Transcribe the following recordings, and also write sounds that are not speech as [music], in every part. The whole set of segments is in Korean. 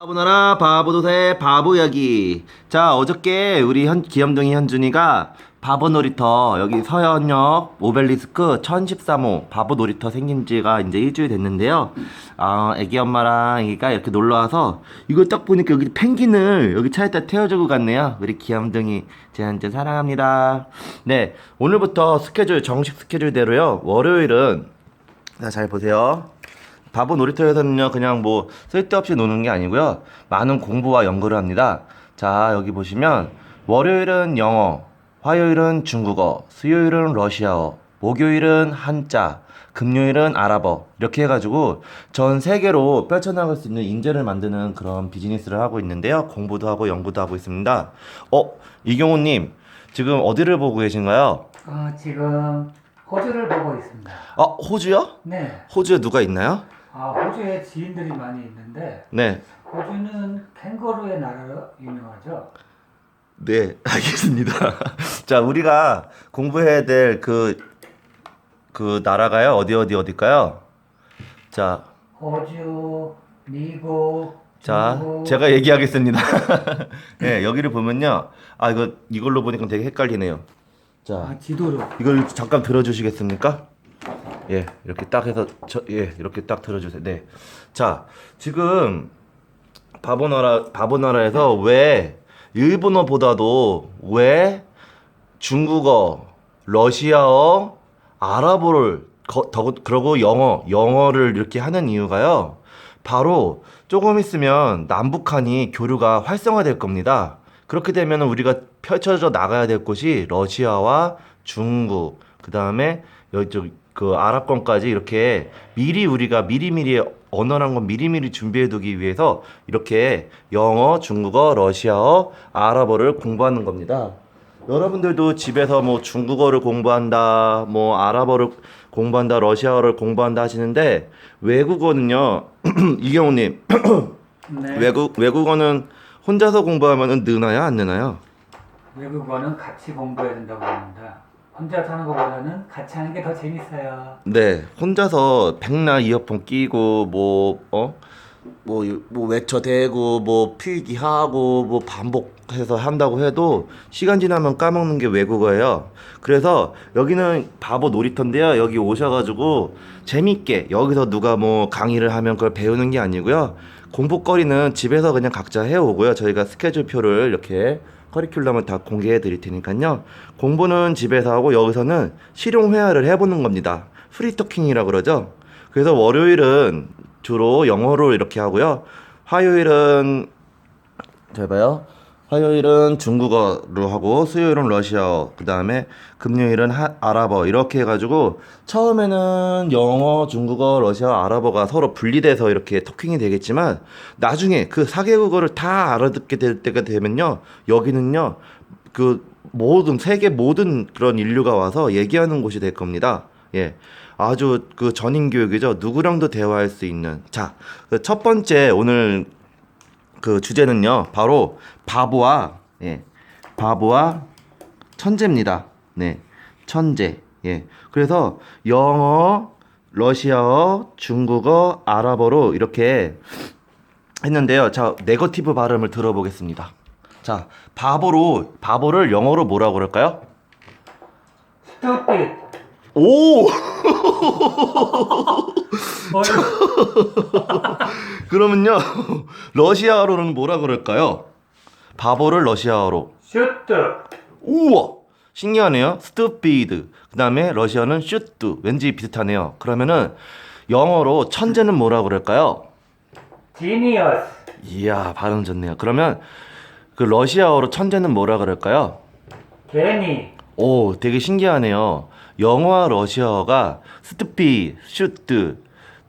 바보나라 바보도세 바보 이야기. 자 어저께 우리 현, 기염둥이 현준이가 바보 놀이터 여기 서현역 오벨리스크 1013호 바보 놀이터 생긴 지가 이제 일주일 됐는데요. 아 애기 엄마랑 애기가 이렇게 놀러와서 이거 딱 보니까 여기 펭귄을 여기 차에다 태워주고 갔네요. 우리 기염둥이 제 현준 사랑합니다. 네 오늘부터 스케줄 정식 스케줄대로요. 월요일은 자 잘 보세요 바보 놀이터에서는요 그냥 뭐 쓸데없이 노는 게 아니고요 많은 공부와 연구를 합니다 자 여기 보시면 월요일은 영어 화요일은 중국어 수요일은 러시아어 목요일은 한자 금요일은 아랍어 이렇게 해가지고 전 세계로 펼쳐나갈 수 있는 인재를 만드는 그런 비즈니스를 하고 있는데요 공부도 하고 연구도 하고 있습니다 어 이경호님 지금 어디를 보고 계신가요? 어, 지금 호주를 보고 있습니다. 아 호주요? 네. 호주에 누가 있나요? 아, 호주에 지인들이 많이 있는데 네 호주는 캥거루의 나라로 유명하죠. 네, 알겠습니다. [laughs] 자, 우리가 공부해야 될 그, 그 나라가요? 어디, 어디, 어딜까요? 자, 호주, 미국, 자, 중국, 제가 얘기하겠습니다. [laughs] 네, 여기를 보면요. 아, 이거, 이걸로 보니까 되게 헷갈리네요. 자, 아, 지도로. 이걸 잠깐 들어 주시겠습니까? 예, 이렇게 딱 해서, 저, 예, 이렇게 딱 들어주세요. 네. 자, 지금, 바보나라, 바보나라에서 왜, 일본어보다도 왜 중국어, 러시아어, 아랍어를, 거, 더, 그러고 영어, 영어를 이렇게 하는 이유가요. 바로 조금 있으면 남북한이 교류가 활성화될 겁니다. 그렇게 되면 우리가 펼쳐져 나가야 될 곳이 러시아와 중국, 그 다음에 여쪽 그 아랍권까지 이렇게 미리 우리가 미리미리 언어란 건 미리미리 준비해두기 위해서 이렇게 영어, 중국어, 러시아어, 아랍어를 공부하는 겁니다. 여러분들도 집에서 뭐 중국어를 공부한다, 뭐 아랍어를 공부한다, 러시아어를 공부한다 하시는데 외국어는요, [clears throat] 이경호님 [clears throat] 네. 외국 외국어는 혼자서 공부하면은 느나요, 안 느나요? 외국어는 같이 공부해야 된다고 합니다. 혼자 사는 것보다는 같이 하는 게 더 재밌어요. 네, 혼자서 백날 이어폰 끼고 뭐 어? 뭐, 뭐 외쳐대고 뭐 필기하고 뭐 반복해서 한다고 해도 시간 지나면 까먹는 게 외국어예요. 그래서 여기는 바보 놀이터인데요. 여기 오셔가지고 재밌게 여기서 누가 뭐 강의를 하면 그걸 배우는 게 아니고요. 공부거리는 집에서 그냥 각자 해오고요. 저희가 스케줄표를 이렇게 커리큘럼을 다 공개해 드릴 테니까요. 공부는 집에서 하고 여기서는 실용 회화를 해보는 겁니다. 프리토킹이라 그러죠. 그래서 월요일은 주로 영어로 이렇게 하고요. 화요일은 잘 봐요. 화요일은 중국어로 하고 수요일은 러시아어 그 다음에 금요일은 하, 아랍어 이렇게 해가지고 처음에는 영어 중국어 러시아어 아랍어가 서로 분리돼서 이렇게 토킹이 되겠지만 나중에 그 4개국어를 다 알아듣게 될 때가 되면요. 여기는요 그 모든 세계 모든 그런 인류가 와서 얘기하는 곳이 될 겁니다. 예. 아주 그 전인 교육이죠. 누구랑도 대화할 수 있는. 자그 첫 번째 오늘 그 주제는요 바로 바보와 예 바보와 천재입니다. 네 천재. 예 그래서 영어 러시아어 중국어 아랍어로 이렇게 했는데요. 자 네거티브 발음을 들어보겠습니다. 자 바보로 바보를 영어로 뭐라고 그럴까요? Stupid. 오! [laughs] 그러면요 러시아어로는 뭐라 그럴까요? 바보를 러시아어로. shoot. 우와! 신기하네요. stupid 그 다음에 러시아는 shoot 왠지 비슷하네요. 그러면은 영어로 천재는 뭐라 그럴까요? Genius. 이야 발음 좋네요. 그러면 그 러시아어로 천재는 뭐라 그럴까요? 괜히. 오 되게 신기하네요 영어와 러시아어가 stupid, shoot,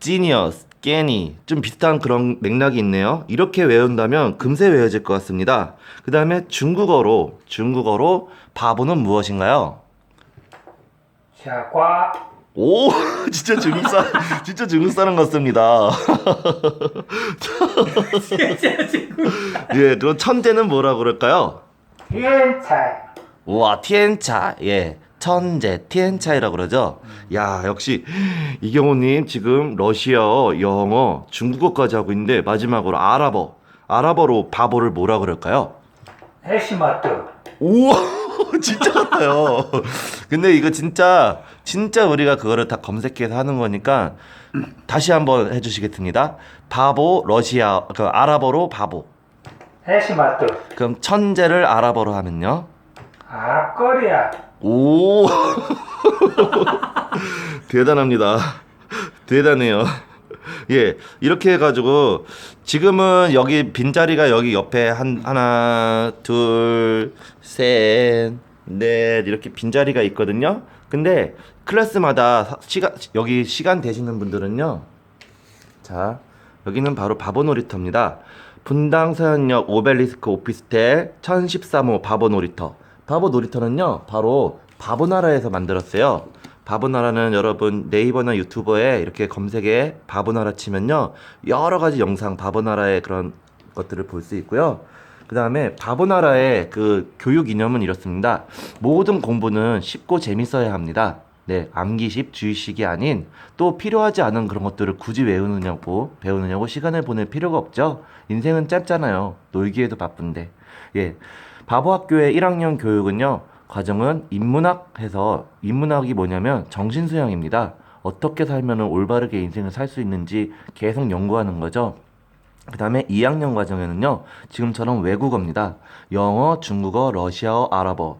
genius, 게니 좀 비슷한 그런 맥락이 있네요 이렇게 외운다면 금세 외워질 것 같습니다 그 다음에 중국어로 중국어로 바보는 무엇인가요? 샤과. 오 [laughs] 진짜 중국 사 진짜 중국 사람 같습니다. 진짜 [laughs] 지금. 예, 그럼 천재는 뭐라 그럴까요? 天才.와 티엔차 예 천재 티엔차이라 그러죠. 야 역시 이경호님 지금 러시아어, 영어, 중국어까지 하고 있는데 마지막으로 아랍어 아랍어로 바보를 뭐라 그럴까요? 해시마트. 우와 [laughs] 진짜 같아요. 근데 이거 진짜 진짜 우리가 그거를 다 검색해서 하는 거니까 다시 한번 해주시겠습니다. 바보 러시아 그 아랍어로 바보. 해시마트. 그럼 천재를 아랍어로 하면요. 앞거리야. 오 [laughs] 대단합니다. 대단해요. 예 이렇게 해가지고 지금은 여기 빈자리가 여기 옆에 한 하나 둘 셋 넷 이렇게 빈자리가 있거든요. 근데 클래스마다 사- 시간 여기 시간 되시는 분들은요. 자 여기는 바로 바보 놀이터입니다. 분당 서현역 오벨리스크 오피스텔 1013호 바보 놀이터. 바보 놀이터는요 바로 바보나라에서 만들었어요. 바보나라는 여러분 네이버나 유튜버에 이렇게 검색에 바보나라 치면요 여러 가지 영상 바보나라의 그런 것들을 볼 수 있고요. 그 다음에 바보나라의 그 교육 이념은 이렇습니다. 모든 공부는 쉽고 재밌어야 합니다. 네, 암기식, 주의식이 아닌 또 필요하지 않은 그런 것들을 굳이 외우느냐고 배우느냐고 시간을 보낼 필요가 없죠. 인생은 짧잖아요. 놀기에도 바쁜데. 예. 바보학교의 1학년 교육은요. 과정은 인문학해서 인문학이 뭐냐면 정신수양입니다. 어떻게 살면 올바르게 인생을 살 수 있는지 계속 연구하는 거죠. 그 다음에 2학년 과정에는요, 지금처럼 외국어입니다. 영어, 중국어, 러시아어, 아랍어.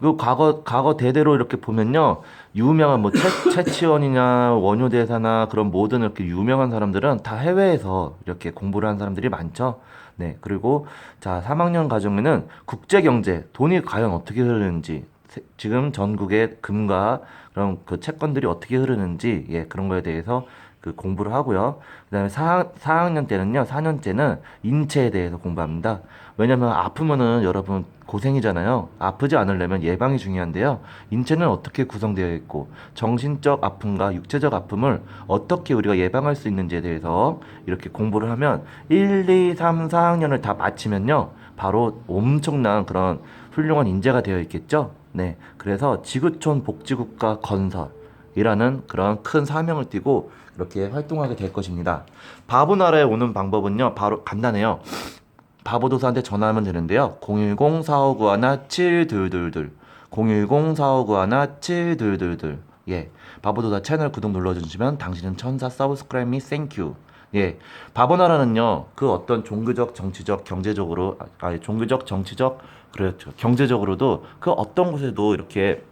그 과거, 과거 대대로 이렇게 보면요, 유명한 뭐 채, 채치원이냐, [laughs] 원효대사나 그런 모든 이렇게 유명한 사람들은 다 해외에서 이렇게 공부를 한 사람들이 많죠. 네. 그리고 자, 3학년 과정에는 국제 경제, 돈이 과연 어떻게 흐르는지, 세- 지금 전국의 금과 그런 그 채권들이 어떻게 흐르는지, 예, 그런 거에 대해서 그 공부를 하고요. 그다음에 4, 4학년 때는요. 4년째는 인체에 대해서 공부합니다. 왜냐면 아프면은 여러분 고생이잖아요. 아프지 않으려면 예방이 중요한데요. 인체는 어떻게 구성되어 있고 정신적 아픔과 육체적 아픔을 어떻게 우리가 예방할 수 있는지에 대해서 이렇게 공부를 하면 1, 2, 3, 4학년을 다 마치면요. 바로 엄청난 그런 훌륭한 인재가 되어 있겠죠. 네. 그래서 지구촌 복지국가 건설 이라는 그런 큰 사명을 띠고 이렇게 활동하게 될 것입니다. 바보 나라에 오는 방법은요, 바로 간단해요. 바보도사한테 전화하면 되는데요. 010-4591-7222 010-4591-7222 예, 바보도사 채널 구독 눌러주시면 당신은 천사 서브스크라이브 미 땡큐 예, 바보나라는요, 그 어떤 종교적, 정치적, 경제적으로, 아, 아니, 종교적, 정치적, 그렇죠. 경제적으로도 그 어떤 곳에도 이렇게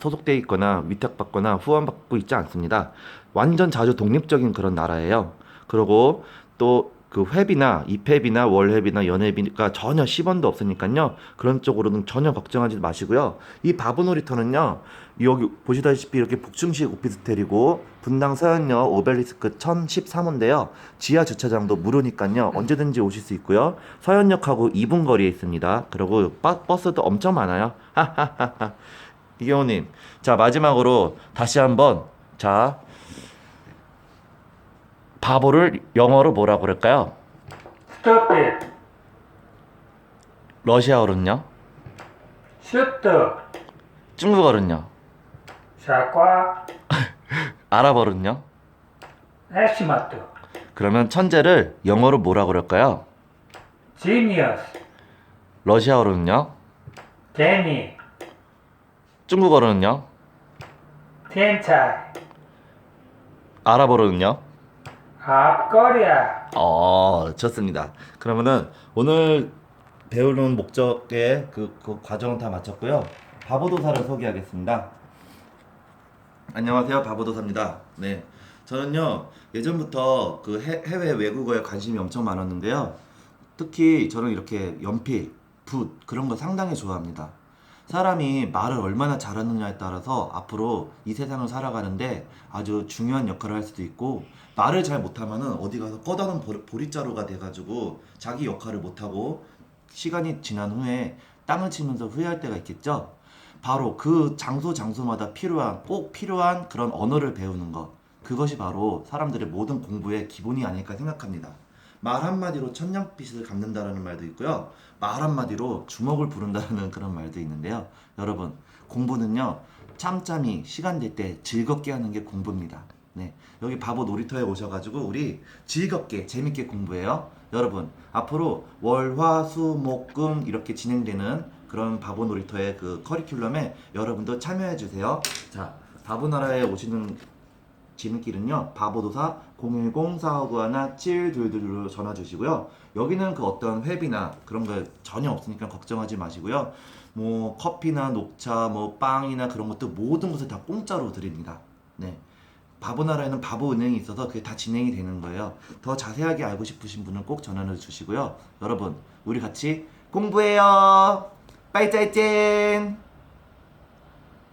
소속돼 있거나 위탁받거나 후원받고 있지 않습니다. 완전 자주 독립적인 그런 나라예요. 그리고 또 그 회비나 입회비나 월회비나 연회비가 전혀 10원도 없으니까요. 그런 쪽으로는 전혀 걱정하지 마시고요. 이 바보놀이터는요. 여기 보시다시피 이렇게 북중식 오피스텔이고 분당 서현역 오벨리스크 1013호인데요. 지하 주차장도 무료니까요. 언제든지 오실 수 있고요. 서현역하고 2분 거리에 있습니다. 그리고 바- 버스도 엄청 많아요. [laughs] 하하하하. 이경호님, 자 마지막으로 다시 한번 자 바보를 영어로 뭐라고 그럴까요? stupid. 러시아어로는요? 슈트. 중국어로는요? 샤과. [laughs] 아랍어로는요? 해시마트. 그러면 천재를 영어로 뭐라고 그럴까요? genius. 러시아어로는요? 게니. 중국어로는요? 텐차이. 아랍어로는요? 앞거리야. 어, 좋습니다. 그러면은 오늘 배우는 목적의 그, 그 과정은 다 마쳤고요. 바보도사를 소개하겠습니다. 안녕하세요. 바보도사입니다. 네. 저는요, 예전부터 그 해, 해외 외국어에 관심이 엄청 많았는데요. 특히 저는 이렇게 연필, 붓, 그런 거 상당히 좋아합니다. 사람이 말을 얼마나 잘하느냐에 따라서 앞으로 이 세상을 살아가는데 아주 중요한 역할을 할 수도 있고 말을 잘 못하면은 어디 가서 꺼다는 보- 보릿자루가 돼가지고 자기 역할을 못하고 시간이 지난 후에 땅을 치면서 후회할 때가 있겠죠. 바로 그 장소 장소마다 필요한 꼭 필요한 그런 언어를 배우는 것 그것이 바로 사람들의 모든 공부의 기본이 아닐까 생각합니다. 말 한마디로 천냥빛을 갚는다라는 말도 있고요. 말 한마디로 주먹을 부른다는 그런 말도 있는데요. 여러분, 공부는요. 짬짬이 시간 될 때 즐겁게 하는 게 공부입니다. 네. 여기 바보 놀이터에 오셔가지고 우리 즐겁게 재밌게 공부해요. 여러분 앞으로 월 화 수 목 금 이렇게 진행되는 그런 바보 놀이터의 그 커리큘럼에 여러분도 참여해 주세요. 자, 바보나라에 오시는 지름길은요 바보도사 010-4591-7222로 전화 주시고요. 여기는 그 어떤 회비나 그런 거 전혀 없으니까 걱정하지 마시고요. 뭐 커피나 녹차 뭐 빵이나 그런 것도 모든 것을 다 공짜로 드립니다. 네. 바보나라에는 바보은행이 있어서 그게 다 진행이 되는 거예요. 더 자세하게 알고 싶으신 분은 꼭 전화를 주시고요. 여러분 우리 같이 공부해요! 빠이짜이짠